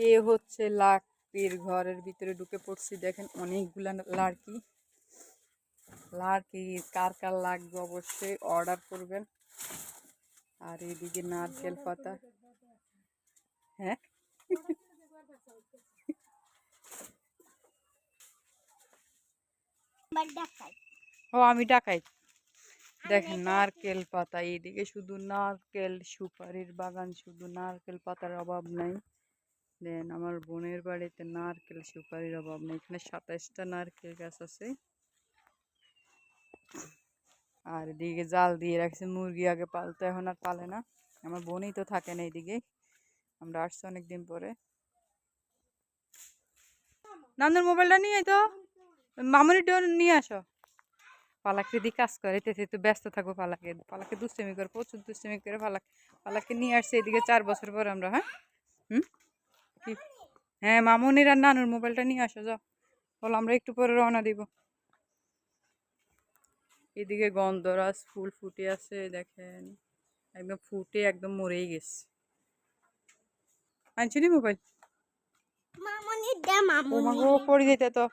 আজকে হচ্ছে লাকড়ির ঘরের ভিতরে ঢুকে পড়ছি। দেখেন অনেকগুলা লাড়কি। লাড়কি কার কার লাগবে অবশ্যই অর্ডার করবেন। আর এদিকে নারকেল পাতা। হ্যাঁ? ও, আমি ডাকাই। দেখেন নারকেল পাতা। এইদিকে শুধু নারকেল, সুপারির বাগান, শুধু নারকেল পাতার অভাব নাই। দেন আমার বোনের বাড়িতে নারকেল সুপারির অভাব নেই। এখানে সাতাইশটা নারকেল গাছ আছে। আর এদিকে জাল দিয়ে রাখছে। মুরগি আগে পালতো, এখন আর পালে না। আমার বোনই তো থাকে না এইদিকে। আমরা আসছি অনেকদিন পরে। নান্দার মোবাইলটা নিয়ে তো। মামুনি নিয়ে আসো। পালাকে দিয়ে কাজ করে তেতে তো ব্যস্ত থাকব পালাকে। পালাকে দুষ্টামি করে, প্রচুর দুষ্টামি করে পালাক পালাকে নিয়ে আসছে এদিকে চার বছর পর আমরা হ্যাঁ? হুম? হ্যাঁ মামনির আর নানুর মোবাইলটা নিয়ে আসো যাও। বলো আমরা একটু পরে রওনা দিব। এদিকে গন্ধরাজ ফুল ফুটে আছে দেখেন। একদম ফুটে একদম মরেই গেছে। আনছিনি মোবাইল? মামনি দে ও মামনি গো পড়ে যেতে তো।